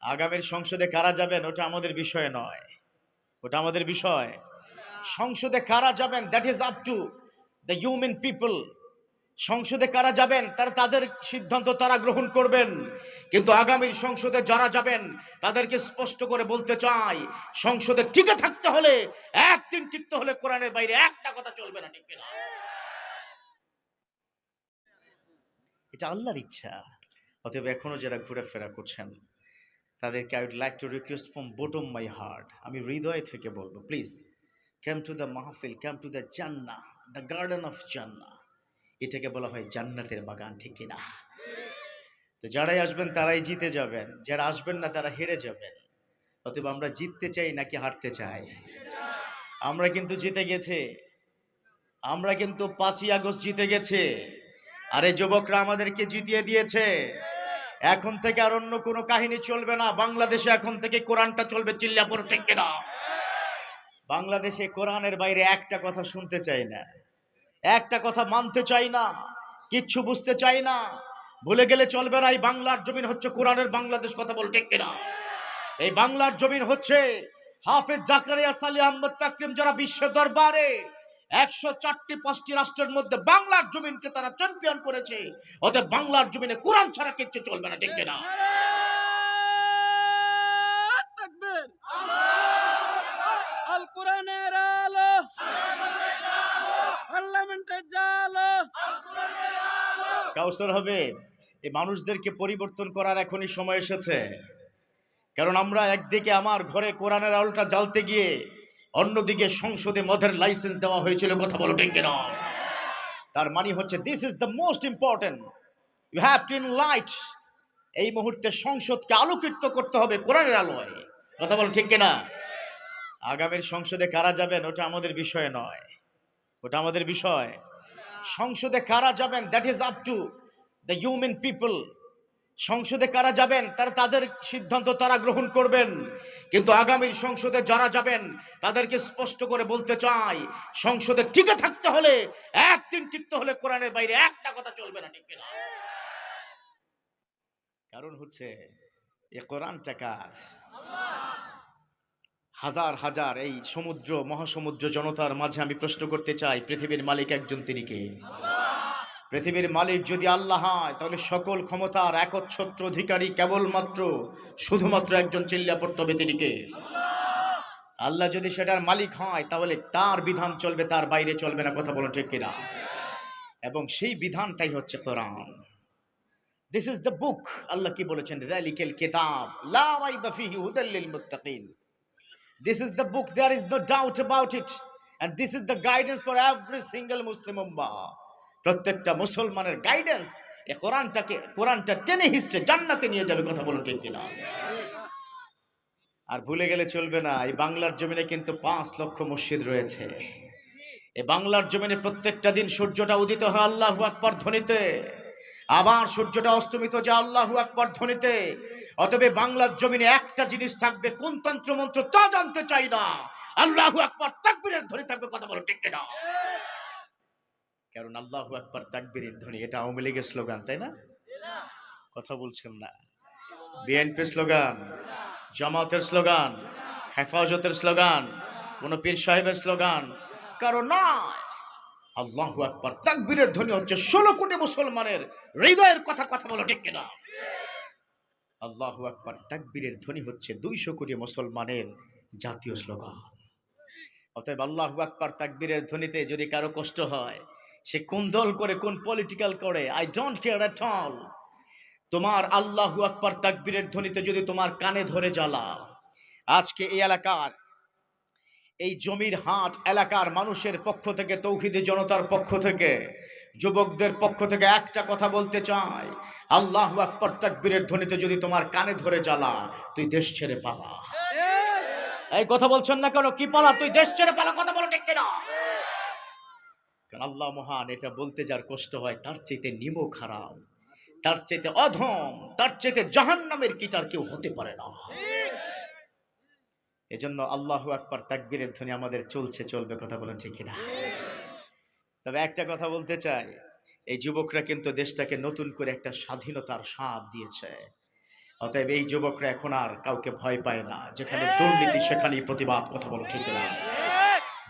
আগামীর সংসদে কারা যাবেন ওটা আমাদের বিষয় নয়। ওটা আমাদের বিষয়। সংসদে কারা যাবেন that is up to the human people সংসদে কারা যাবেন, তারা তাদের সিদ্ধান্ত তারা গ্রহণ করবেন। কিন্তু আগামীর সংসদে যারা যাবেন, তাদেরকে স্পষ্ট করে বলতে চাই, সংসদে টিকে থাকতে হলে একদিন টিকতে হলে কোরআনের বাইরে একটা কথা চলবে না ঠিক না। এটা আল্লাহর ইচ্ছা। অতএব এখনও যারা ঘোরাফেরা করছেন তাদেরকে I would like to request from bottom my heart আমি হৃদয় থেকে বলব প্লিজ কাম টু দ্য মাহফিল কাম টু দ্য জান্না দ্য গার্ডেন অফ জান্না এটাকে বলা হয় জান্নাতের বাগান, ঠিক কিনা? তো যারাই আসবেন, তারাই জিতে যাবেন। যারা আসবেন না, তারা হেরে যাবেন। অতএব আমরা জিততে চাই নাকি হারতে চাই? আমরা কিন্তু জিতে গেছে। আমরা কিন্তু পাঁচই আগস্ট জিতে গেছে। আরে যুবকরা আমাদেরকে জিতিয়ে দিয়েছে। এখন থেকে আর অন্য কোনো কাহিনী চলবে না। বাংলাদেশে এখন থেকে কোরআনটা চলবে চিল্লাপুর ঠিক না বাংলাদেশে কোরআনের বাইরে একটা কথা শুনতে চাই না। একটা কথা মানতে চাই না, কিচ্ছু বুঝতে চাই না। ভুলে গেলে চলবে না, এই বাংলার জমিন হচ্ছে কোরআনের বাংলাদেশ কথা বল ঠিক না এই বাংলার জমিন হচ্ছে হাফেজ জাকারিয়া সালি আহমদ তাকরিম যারা বিশ্ব দরবারে একশো চারটি পাঁচটি রাষ্ট্রের মধ্যে বাংলার জমিনকে তারা চ্যাম্পিয়ন করেছে। অতএব বাংলার জমিনে কোরআন ছাড়া কিচ্ছু চলবে না ঠিক পার্লামেন্টের জালো কাউসার হবে এই মানুষদেরকে পরিবর্তন করার এখনই সময় এসেছে। কারণ আমরা একদিকে আমার ঘরে কোরআনের আলোটা জ্বালতে গিয়ে অন্যদিকে সংসদে মদের লাইসেন্স দেওয়া হয়েছিল, কথা বলো ঠিক কিনা তার মানে হচ্ছে this is the most important you have to in light এই মুহূর্তে সংসদকে আলোকিত করতে হবে কোরআনের আলোয়। কথা বলো ঠিক কিনা? আগামীর সংসদে কারা যাবেন, ওটা আমাদের বিষয় নয়। ওটা আমাদের বিষয়। সংসদে কারা যাবেন that is up to the human people সংসদে কারা যাবেন, তারা তাদের সিদ্ধান্ত তারা গ্রহণ করবেন। কিন্তু আগামীর সংসদে যারা যাবেন, তাদেরকে স্পষ্ট করে বলতে চাই, সংসদে টিকে থাকতে হলে একদিন টিকতে হলে কোরআনের বাইরে একটা কথা চলবে না, ঠিক না কারণ হচ্ছে এ কোরআনটা কার? হাজার হাজার এই সমুদ্র, মহাসমুদ্র জনতার মাঝে আমি প্রশ্ন করতে চাই, পৃথিবীর মালিক একজন তিনি কে? পৃথিবীর মালিক যদি আল্লাহ হয় তাহলে সকল ক্ষমতার একচ্ছত্র অধিকারী কেবলমাত্র শুধুমাত্র একজন চিল্লা পড়তে আল্লাহ যদি সেটার মালিক হয় তাহলে তার বিধান চলবে তার বাইরে চলবে না কথা বলুন ঠিক কিনা? এবং সেই বিধানটাই হচ্ছে কোরআন। দিস ইজ দ্য বুক আল্লাহ কি বলেছেন? যালিকাল কিতাব লা রাইবা ফিহি হুদাল লিল মুত্তাকিন This is the book, there is no doubt about it. And this is the guidance for every single Muslim ummah. প্রত্যেকটা মুসলমানের গাইডেন্স এ কোরআনটাকে, কোরআনটা টেনে হিস্টে জান্নাতে নিয়ে যাবে কথা বলুন ঠিক কিনা? আর ভুলে গেলে চলবে না, এই বাংলার জমিনে কিন্তু পাঁচ লক্ষ মসজিদ রয়েছে। এ বাংলার জমিনে প্রত্যেকটা দিন সূর্যটা উদিত হয় আল্লাহু আকবর ধ্বনিতে। আবার সূর্যটা অস্তমিত যে আল্লাহু আকবর ধ্বনিতে। অতবে বাংলার জমিনে একটা জিনিস থাকবে, কোন তন্ত্র মন্ত্র তা জানতে চাই না। আল্লাহু আকবর তাকবীরের ধ্বনি থাকবে কথা বলো ঠিক না কারণ আল্লাহু আকবর তাকবীরের ধ্বনি, এটা আওয়ামী লীগের স্লোগান, তাই না? কথা বলছেন না। বিএনপি স্লোগান, জামাতের স্লোগান, হেফাজতের স্লোগান, কোন পীর সাহেবের স্লোগান কারণ নয়। আল্লাহু আকবর, তাকবীরের ধ্বনি হচ্ছে ষোলো কোটি মুসলমানের হৃদয়ের কথা কথা বলো ঠিক কিনা? আল্লাহু আকবর, তাকবীরের ধ্বনি হচ্ছে দুইশো কোটি মুসলমানের জাতীয় স্লোগান। অতএব আল্লাহু আকবর, তাকবীরের ধ্বনিতে যদি কারও কষ্ট হয় সে কোন দল করে কোন পলিটিক্যাল করে? I don't care at all তোমার আল্লাহু আকবর তাকবীরের ধ্বনিতে যদি তোমার কানে ধরে জ্বালা আজকে এই এলাকার এই জমির হাট এলাকার মানুষের পক্ষ থেকে তৌহিদি জনতার পক্ষ থেকে যুবকদের পক্ষ থেকে একটা কথা বলতে চাই। আল্লাহ আকবর তাকবীরের ধ্বনিতে যদি তোমার কানে ধরে জ্বালা তুই দেশ ছেড়ে পালা। এই কথা বলছেন না কেন? কি পালা? তুই দেশ ছেড়ে পালা? কথা বলো ঠিক কিনা? আল্লাহ মহান এটা বলতে যার কষ্ট হয়, তার চাইতে নিমো খারাপ তার চাইতে অধম, তার চাইতে জাহান্নামের কি তার কেউ হতে পারে না। এজন্য আল্লাহু আকবার তাকবীরের ধ্বনি আমাদের চলছে, চলবে, কথা বলেন ঠিক কিনা? তবে একটা কথা বলতে চাই, এই যুবকরা কিন্তু দেশটাকে নতুন করে একটা স্বাধীনতার স্বাদ দিয়েছে। অতএব এই যুবকরা এখন আর কাউকে ভয় পায় না, যেখানে দুর্নীতি, সেখানেই প্রতিবাদ, কথা বলো ঠিক না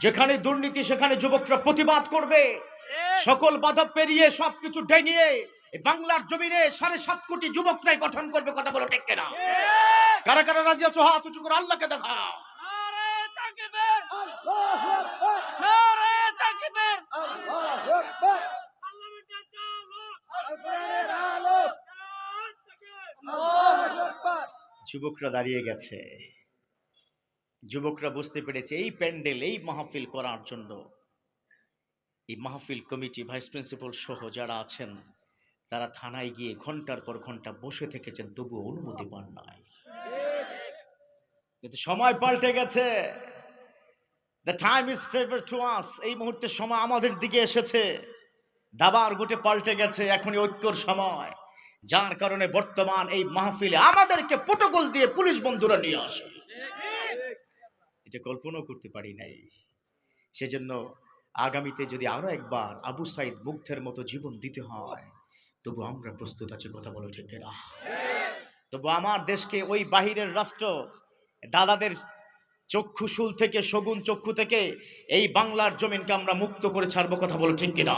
যেখানে দুর্নীতি সেখানে যুবকরা প্রতিবাদ করবে। সকল বাধা পেরিয়ে সবকিছু এই বাংলার জমিনে সাড়ে সাত কোটি যুবকরাই গঠন করবে কথা বলো ঠিক না কারা কারা রাজি আছো? হাত উঁচু করে আল্লাহকে দেখাও। চালো যুবকরা দাঁড়িয়ে গেছে। যুবকরা বুঝতে পেরেছে, এই প্যান্ডেল, এই মাহফিল করার জন্য। এই মাহফিল কমিটি ভাইস প্রিন্সিপাল সহ যারা আছেন, তারা থানায় গিয়ে ঘণ্টার পর ঘণ্টা বসে থেকেছেন তবু অনুমতি পান নাই। কিন্তু সময় পাল্টে গেছে। The time is favour to us এই মুহূর্তে সময় আমাদের দিকে এসেছে। দাবার গোটে পাল্টে গেছে এখনই ঐক্যর সময়। যার কারণে বর্তমান এই মাহফিলে আমাদেরকে প্রোটোকল দিয়ে পুলিশ বন্ধুরা নিয়ে আসে এটা কল্পনাও করতে পারি নাই। সেজন্য আগামীতে যদি আরও একবার আবু সাইদ মুগ্ধের মতো জীবন দিতে হয়, তবু আমরা প্রস্তুত আছি কথা বলো ঠিক না তবু আমার দেশকে ওই বাহিরের রাষ্ট্র, দাদাদের চক্ষুশুল থেকে, শগুন চক্ষু থেকে এই বাংলার জমিনকে আমরা মুক্ত করে ছাড়বো কথা বলো ঠিক কিনা?